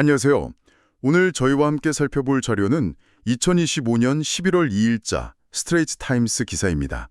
안녕하세요. 오늘 저희와 함께 살펴볼 자료는 2025년 11월 2일자 스트레이트 타임스 기사입니다.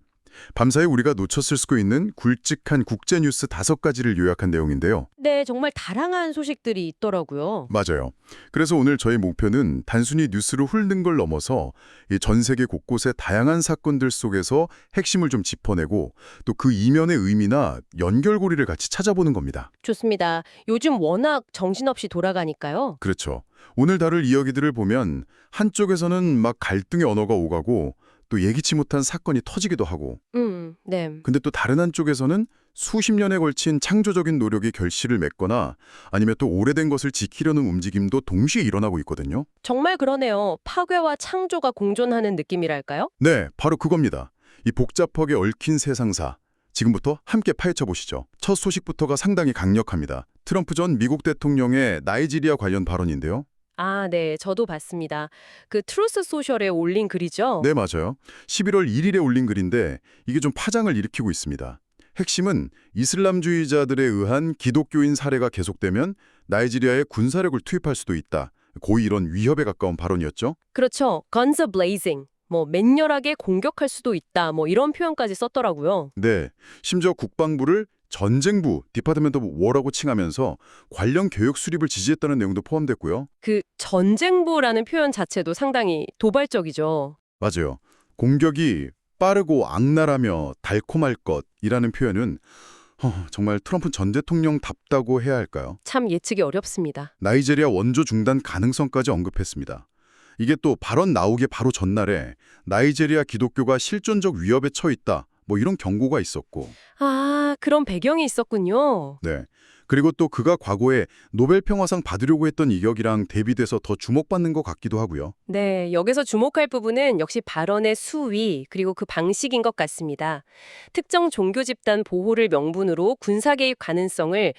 밤사이 우리가 놓쳤을 수도 있는 굵직한 국제 뉴스 다섯 가지를 요약한 내용인데요. 네, 정말 다양한 소식들이 있더라고요. 맞아요. 그래서 오늘 저희 목표는 단순히 뉴스로 훑는 걸 넘어서 이전 세계 곳곳의 다양한 사건들 속에서 핵심을 좀 짚어내고 또 그 이면의 의미나 연결고리를 같이 찾아보는 겁니다. 좋습니다. 요즘 워낙 정신없이 돌아가니까요. 그렇죠. 오늘 다룰 이야기들을 보면 한쪽에서는 막 갈등의 언어가 오가고 또 예기치 못한 사건이 터지기도 하고 음, 네. 근데 또 다른 한쪽에서는 수십 년에 걸친 창조적인 노력이 결실을 맺거나 아니면 또 오래된 것을 지키려는 움직임도 동시에 일어나고 있거든요. 정말 그러네요. 파괴와 창조가 공존하는 느낌이랄까요? 네, 바로 그겁니다. 이 복잡하게 얽힌 세상사. 지금부터 함께 파헤쳐 보시죠. 첫 소식부터가 상당히 강력합니다. 트럼프 전 미국 대통령의 나이지리아 관련 발언인데요. 아, 네. 저도 봤습니다. 그 트루스 소셜에 올린 글이죠? 네, 맞아요. 11월 1일에 올린 글인데 이게 좀 파장을 일으키고 있습니다. 핵심은 이슬람주의자들에 의한 기독교인 사례가 계속되면 나이지리아에 군사력을 투입할 수도 있다. 고의 이런 위협에 가까운 발언이었죠. 그렇죠. guns a blazing. 뭐 맹렬하게 공격할 수도 있다. 뭐 이런 표현까지 썼더라고요. 네, 심지어 국방부를 전쟁부, 디파트멘트 오브 워라고 칭하면서 관련 교육 수립을 지지했다는 내용도 포함됐고요. 그 전쟁부라는 표현 자체도 상당히 도발적이죠. 맞아요. 공격이 빠르고 악랄하며 달콤할 것이라는 표현은 허, 정말 트럼프 전 대통령답다고 해야 할까요? 참 예측이 어렵습니다. 나이제리아 원조 중단 가능성까지 언급했습니다. 이게 또 발언 나오기 바로 전날에 나이제리아 기독교가 실존적 위협에 처했다. 뭐 이런 경고가 있었고. 아, 그런 배경이 있었군요. 네. 그리고 또 그가 과거에 노벨 평화상 받으려고 했던 이격이랑 대비돼서 더 주목받는 것 같기도 하고요. 네, 여기서 주목할 부분은 역시 발언의 수위 그리고 그 방식인 것 같습니다. 특정 종교 집단 보호를 명분으로 군사 개입 가능성을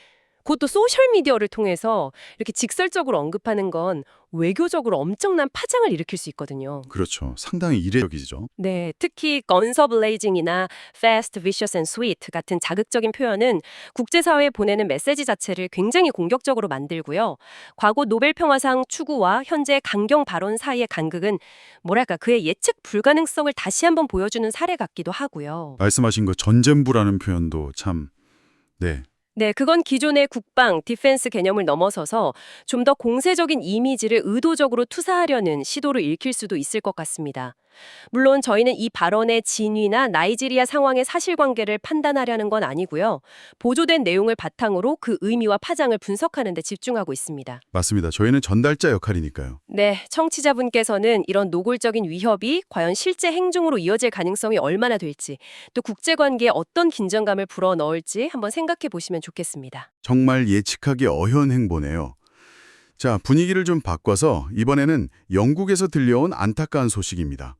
그것도 소셜 미디어를 통해서 이렇게 직설적으로 언급하는 건 외교적으로 엄청난 파장을 일으킬 수 있거든요. 그렇죠. 상당히 이례적이죠. 네, 특히 blazing이나 fast, vicious and sweet 같은 자극적인 표현은 국제사회에 보내는 메시지 자체를 굉장히 공격적으로 만들고요. 과거 노벨 평화상 추구와 현재 강경 발언 사이의 간극은 뭐랄까 그의 예측 불가능성을 다시 한번 보여주는 사례 같기도 하고요. 말씀하신 그 전쟁부라는 표현도 참 네. 네, 그건 기존의 국방, 디펜스 개념을 넘어서서 좀 더 공세적인 이미지를 의도적으로 투사하려는 시도를 읽힐 수도 있을 것 같습니다. 물론 저희는 이 발언의 진위나 나이지리아 상황의 사실관계를 판단하려는 건 아니고요. 보조된 내용을 바탕으로 그 의미와 파장을 분석하는 데 집중하고 있습니다. 맞습니다. 저희는 전달자 역할이니까요. 네, 청취자분께서는 이런 노골적인 위협이 과연 실제 행동으로 이어질 가능성이 얼마나 될지, 또 국제관계에 어떤 긴장감을 불어넣을지 한번 생각해 보시면 좋겠습니다. 정말 예측하기 어려운 행보네요. 자, 분위기를 좀 바꿔서 이번에는 영국에서 들려온 안타까운 소식입니다.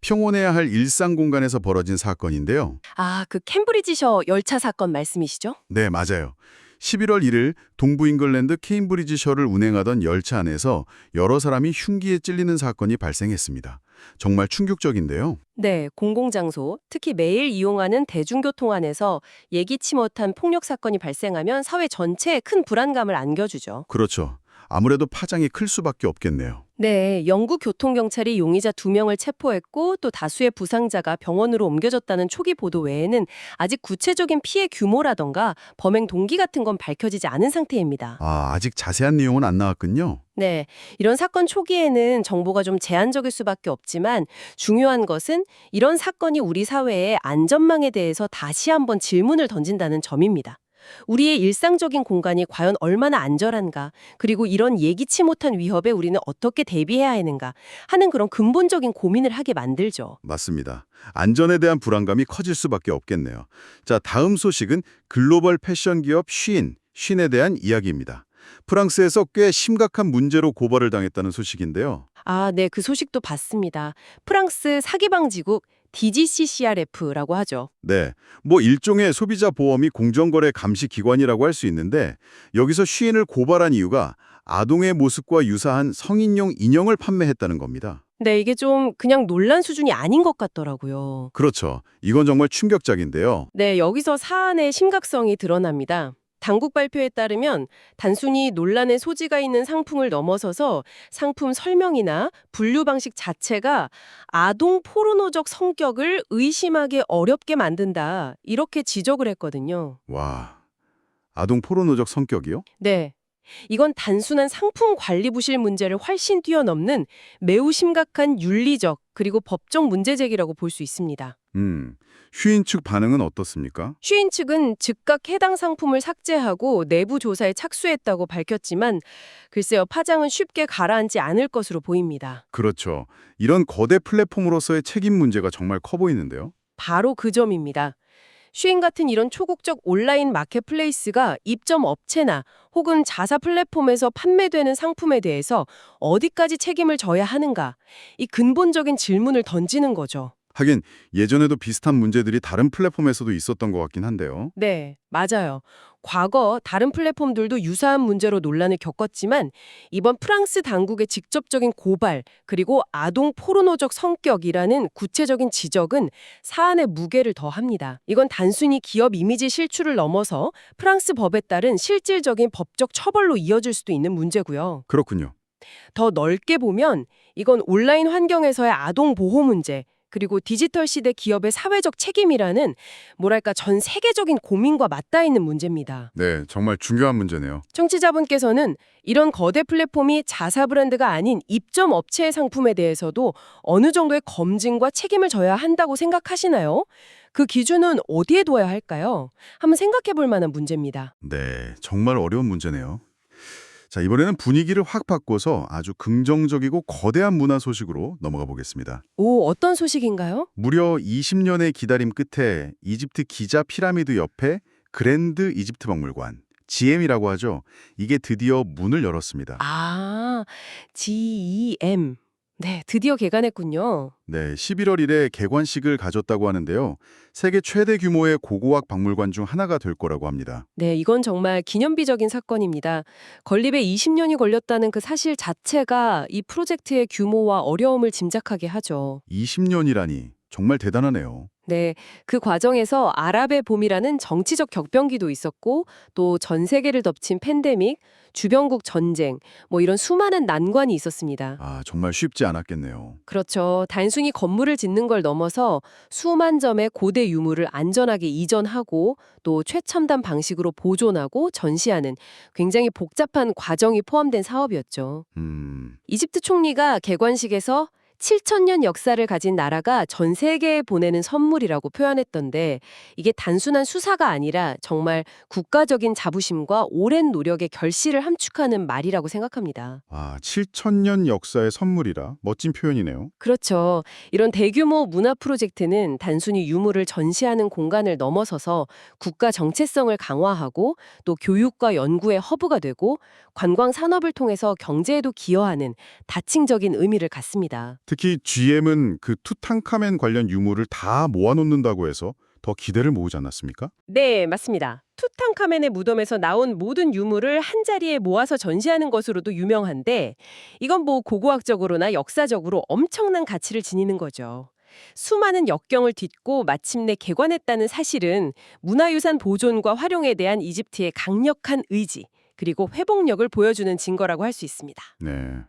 평온해야 할 일상 공간에서 벌어진 사건인데요. 아, 그 캠브리지셔 열차 사건 말씀이시죠? 네, 맞아요. 11월 1일 동부 잉글랜드 케임브리지셔를 운행하던 열차 안에서 여러 사람이 흉기에 찔리는 사건이 발생했습니다. 정말 충격적인데요. 네, 공공장소, 특히 매일 이용하는 대중교통 안에서 예기치 못한 폭력 사건이 발생하면 사회 전체에 큰 불안감을 안겨주죠. 그렇죠. 아무래도 파장이 클 수밖에 없겠네요. 네, 영국 교통경찰이 용의자 두명을 체포했고 또 다수의 부상자가 병원으로 옮겨졌다는 초기 보도 외에는 아직 구체적인 피해 규모라던가 범행 동기 같은 건 밝혀지지 않은 상태입니다. 아, 아직 자세한 내용은 안 나왔군요. 네, 이런 사건 초기에는 정보가 좀 제한적일 수밖에 없지만 중요한 것은 이런 사건이 우리 사회의 안전망에 대해서 다시 한번 질문을 던진다는 점입니다. 우리의 일상적인 공간이 과연 얼마나 안전한가, 그리고 이런 예기치 못한 위협에 우리는 어떻게 대비해야 하는가 하는 그런 근본적인 고민을 하게 만들죠. 맞습니다. 안전에 대한 불안감이 커질 수밖에 없겠네요. 자, 다음 소식은 글로벌 패션 기업 쉰, 쉰에 대한 이야기입니다. 프랑스에서 꽤 심각한 문제로 고발을 당했다는 소식인데요. 아, 네, 그 소식도 봤습니다. 프랑스 사기방지국 DGCCRF라고 하죠. 네, 뭐 일종의 소비자 보험이 공정거래 감시 기관이라고 할 수 있는데 여기서 쉬인을 고발한 이유가 아동의 모습과 유사한 성인용 인형을 판매했다는 겁니다. 네, 이게 좀 그냥 논란 수준이 아닌 것 같더라고요. 그렇죠. 이건 정말 충격적인데요. 네, 여기서 사안의 심각성이 드러납니다. 당국 발표에 따르면 단순히 논란의 소지가 있는 상품을 넘어서서 상품 설명이나 분류 방식 자체가 아동 포르노적 성격을 의심하기 어렵게 만든다. 이렇게 지적을 했거든요. 와, 아동 포르노적 성격이요? 네. 이건 단순한 상품 관리 부실 문제를 훨씬 뛰어넘는 매우 심각한 윤리적 그리고 법적 문제 제기라고 볼 수 있습니다. 음, 휴인 측 반응은 어떻습니까? 쉬인 측은 즉각 해당 상품을 삭제하고 내부 조사에 착수했다고 밝혔지만 글쎄요 파장은 쉽게 가라앉지 않을 것으로 보입니다. 그렇죠. 이런 거대 플랫폼으로서의 책임 문제가 정말 커 보이는데요. 바로 그 점입니다. 쉬인 같은 이런 초국적 온라인 마켓플레이스가 입점 업체나 혹은 자사 플랫폼에서 판매되는 상품에 대해서 어디까지 책임을 져야 하는가 이 근본적인 질문을 던지는 거죠. 하긴 예전에도 비슷한 문제들이 다른 플랫폼에서도 있었던 것 같긴 한데요. 네, 맞아요. 과거 다른 플랫폼들도 유사한 문제로 논란을 겪었지만 이번 프랑스 당국의 직접적인 고발 그리고 아동 포르노적 성격이라는 구체적인 지적은 사안의 무게를 더합니다. 이건 단순히 기업 이미지 실추를 넘어서 프랑스 법에 따른 실질적인 법적 처벌로 이어질 수도 있는 문제고요. 그렇군요. 더 넓게 보면 이건 온라인 환경에서의 아동 보호 문제 그리고 디지털 시대 기업의 사회적 책임이라는 뭐랄까 전 세계적인 고민과 맞닿아 있는 문제입니다. 네, 정말 중요한 문제네요. 청취자분께서는 이런 거대 플랫폼이 자사 브랜드가 아닌 입점 업체의 상품에 대해서도 어느 정도의 검증과 책임을 져야 한다고 생각하시나요? 그 기준은 어디에 둬야 할까요? 한번 생각해 볼 만한 문제입니다. 네, 정말 어려운 문제네요. 자, 이번에는 분위기를 확 바꿔서 아주 긍정적이고 거대한 문화 소식으로 넘어가 보겠습니다. 오, 어떤 소식인가요? 무려 20년의 기다림 끝에 이집트 기자 피라미드 옆에 그랜드 이집트 박물관, GM이라고 하죠. 이게 드디어 문을 열었습니다. 아, GEM. 네, 드디어 개관했군요. 네, 11월 1일 개관식을 가졌다고 하는데요. 세계 최대 규모의 고고학 박물관 중 하나가 될 거라고 합니다. 네, 이건 정말 기념비적인 사건입니다. 건립에 20년이 걸렸다는 그 사실 자체가 이 프로젝트의 규모와 어려움을 짐작하게 하죠. 20년이라니 정말 대단하네요. 네, 그 과정에서 아랍의 봄이라는 정치적 격변기도 있었고 또 전 세계를 덮친 팬데믹, 주변국 전쟁, 뭐 이런 수많은 난관이 있었습니다. 아, 정말 쉽지 않았겠네요. 그렇죠. 단순히 건물을 짓는 걸 넘어서 수만 점의 고대 유물을 안전하게 이전하고 또 최첨단 방식으로 보존하고 전시하는 굉장히 복잡한 과정이 포함된 사업이었죠. 음, 이집트 총리가 개관식에서 7천년 역사를 가진 나라가 전 세계에 보내는 선물이라고 표현했던데 이게 단순한 수사가 아니라 정말 국가적인 자부심과 오랜 노력의 결실을 함축하는 말이라고 생각합니다. 아, 7천년 역사의 선물이라 멋진 표현이네요. 그렇죠. 이런 대규모 문화 프로젝트는 단순히 유물을 전시하는 공간을 넘어서서 국가 정체성을 강화하고 또 교육과 연구의 허브가 되고 관광 산업을 통해서 경제에도 기여하는 다층적인 의미를 갖습니다. 특히 GM은 그 투탕카멘 관련 유물을 다 모아놓는다고 해서 더 기대를 모으지 않았습니까? 네, 맞습니다. 투탕카멘의 무덤에서 나온 모든 유물을 한 자리에 모아서 전시하는 것으로도 유명한데 이건 뭐 고고학적으로나 역사적으로 엄청난 가치를 지니는 거죠. 수많은 역경을 딛고 마침내 개관했다는 사실은 문화유산 보존과 활용에 대한 이집트의 강력한 의지 그리고 회복력을 보여주는 증거라고 할 수 있습니다. 네.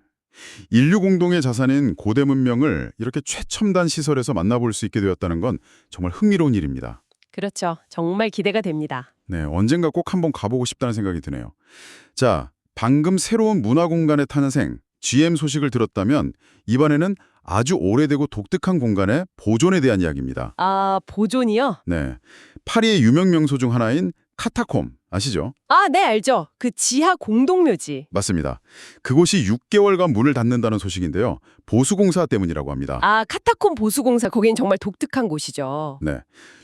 인류 공동의 자산인 고대 문명을 이렇게 최첨단 시설에서 만나볼 수 있게 되었다는 건 정말 흥미로운 일입니다. 그렇죠. 정말 기대가 됩니다. 네, 언젠가 꼭 한번 가보고 싶다는 생각이 드네요. 자, 방금 새로운 문화 공간의 탄생, GM 소식을 들었다면 이번에는 아주 오래되고 독특한 공간의 보존에 대한 이야기입니다. 아, 보존이요? 네, 파리의 유명 명소 중 하나인 카타콤 아시죠? 아, 네, 알죠. 그 지하 공동묘지. 맞습니다. 그곳이 6개월간 문을 닫는다는 소식인데요. 보수공사 때문이라고 합니다. 아, 카타콤 보수공사 거긴 정말 독특한 곳이죠. 네.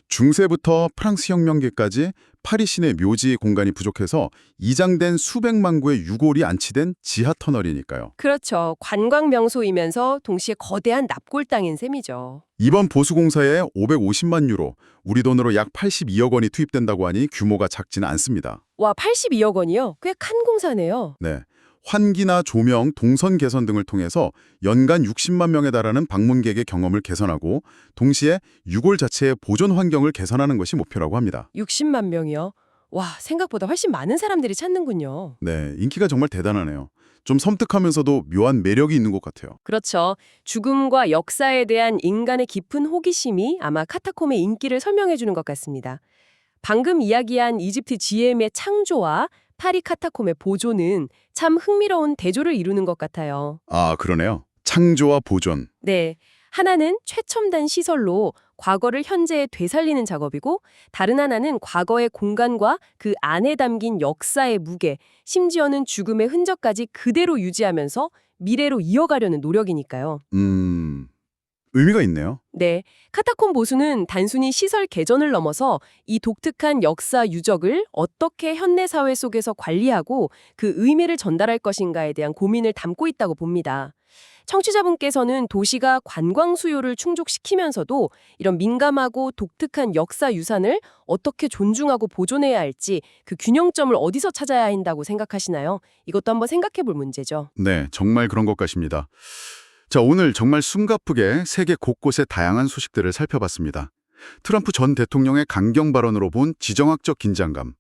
중세부터 프랑스 혁명기까지 파리 시내 묘지 공간이 부족해서 이장된 수백만 구의 유골이 안치된 지하 터널이니까요. 그렇죠. 관광 명소이면서 동시에 거대한 납골 땅인 셈이죠. 이번 보수공사에 550만 유로, 우리 돈으로 약 82억 원이 투입된다고 하니 규모가 작지는 않습니다. 와, 82억 원이요? 꽤 큰 공사네요. 네. 환기나 조명, 동선 개선 등을 통해서 연간 60만 명에 달하는 방문객의 경험을 개선하고 동시에 유골 자체의 보존 환경을 개선하는 것이 목표라고 합니다. 60만 명이요. 와, 생각보다 훨씬 많은 사람들이 찾는군요. 네, 인기가 정말 대단하네요. 좀 섬뜩하면서도 묘한 매력이 있는 것 같아요. 그렇죠. 죽음과 역사에 대한 인간의 깊은 호기심이 아마 카타콤의 인기를 설명해 주는 것 같습니다. 방금 이야기한 이집트 GM의 창조와 파리 카타콤의 보존은 참 흥미로운 대조를 이루는 것 같아요. 아, 그러네요. 창조와 보존. 네. 하나는 최첨단 시설로 과거를 현재에 되살리는 작업이고 다른 하나는 과거의 공간과 그 안에 담긴 역사의 무게, 심지어는 죽음의 흔적까지 그대로 유지하면서 미래로 이어가려는 노력이니까요. 음, 의미가 있네요. 네, 카타콤 보수는 단순히 시설 개전을 넘어서 이 독특한 역사 유적을 어떻게 현대 사회 속에서 관리하고 그 의미를 전달할 것인가에 대한 고민을 담고 있다고 봅니다. 청취자분께서는 도시가 관광 수요를 충족시키면서도 이런 민감하고 독특한 역사 유산을 어떻게 존중하고 보존해야 할지 그 균형점을 어디서 찾아야 한다고 생각하시나요? 이것도 한번 생각해 볼 문제죠. 네, 정말 그런 것 같습니다. 자, 오늘 정말 숨가쁘게 세계 곳곳의 다양한 소식들을 살펴봤습니다. 트럼프 전 대통령의 강경 발언으로 본 지정학적 긴장감,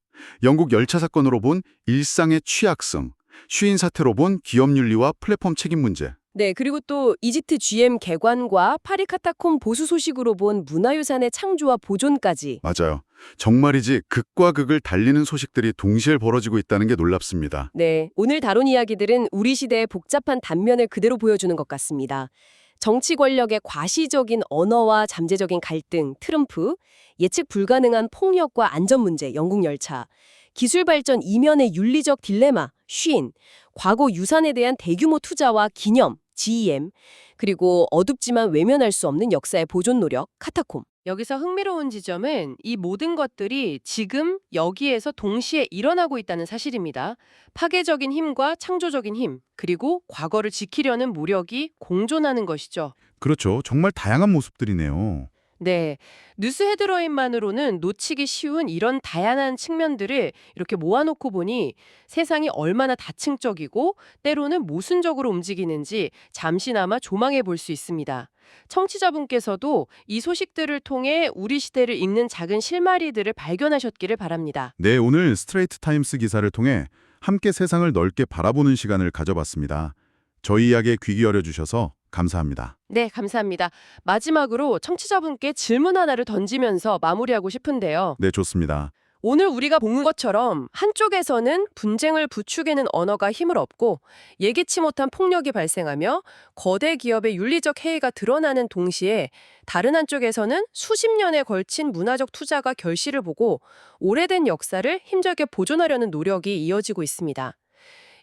영국 열차 사건으로 본 일상의 취약성, 쉬인 사태로 본 기업 윤리와 플랫폼 책임 문제. 네, 그리고 또 이집트 GM 개관과 파리 카타콤 보수 소식으로 본 문화유산의 창조와 보존까지 맞아요. 정말이지 극과 극을 달리는 소식들이 동시에 벌어지고 있다는 게 놀랍습니다. 네, 오늘 다룬 이야기들은 우리 시대의 복잡한 단면을 그대로 보여주는 것 같습니다. 정치 권력의 과시적인 언어와 잠재적인 갈등, 트럼프, 예측 불가능한 폭력과 안전 문제, 영국 열차, 기술 발전 이면의 윤리적 딜레마, 쉰, 과거 유산에 대한 대규모 투자와 기념, GEM, 그리고 어둡지만 외면할 수 없는 역사의 보존 노력, 카타콤. 여기서 흥미로운 지점은 이 모든 것들이 지금 여기에서 동시에 일어나고 있다는 사실입니다. 파괴적인 힘과 창조적인 힘, 그리고 과거를 지키려는 무력이 공존하는 것이죠. 그렇죠. 정말 다양한 모습들이네요. 네. 뉴스 헤드라인만으로는 놓치기 쉬운 이런 다양한 측면들을 이렇게 모아놓고 보니 세상이 얼마나 다층적이고 때로는 모순적으로 움직이는지 잠시나마 조망해 볼 수 있습니다. 청취자분께서도 이 소식들을 통해 우리 시대를 읽는 작은 실마리들을 발견하셨기를 바랍니다. 네, 오늘 스트레이트 타임스 기사를 통해 함께 세상을 넓게 바라보는 시간을 가져봤습니다. 저희 이야기에 귀 기울여 주셔서 감사합니다. 네, 감사합니다. 마지막으로 청취자분께 질문 하나를 던지면서 마무리하고 싶은데요. 네, 좋습니다. 오늘 우리가 본 것처럼 한쪽에서는 분쟁을 부추기는 언어가 힘을 얻고 예기치 못한 폭력이 발생하며 거대 기업의 윤리적 해이가 드러나는 동시에 다른 한쪽에서는 수십 년에 걸친 문화적 투자가 결실을 보고 오래된 역사를 힘들게 보존하려는 노력이 이어지고 있습니다.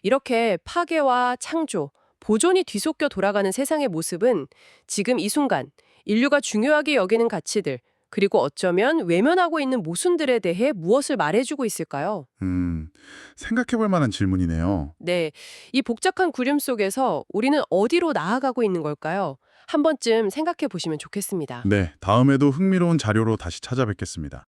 이렇게 파괴와 창조, 보존이 뒤섞여 돌아가는 세상의 모습은 지금 이 순간 인류가 중요하게 여기는 가치들 그리고 어쩌면 외면하고 있는 모순들에 대해 무엇을 말해주고 있을까요? 음, 생각해 볼 만한 질문이네요. 네, 이 복잡한 구름 속에서 우리는 어디로 나아가고 있는 걸까요? 한 번쯤 생각해 보시면 좋겠습니다. 네, 다음에도 흥미로운 자료로 다시 찾아뵙겠습니다.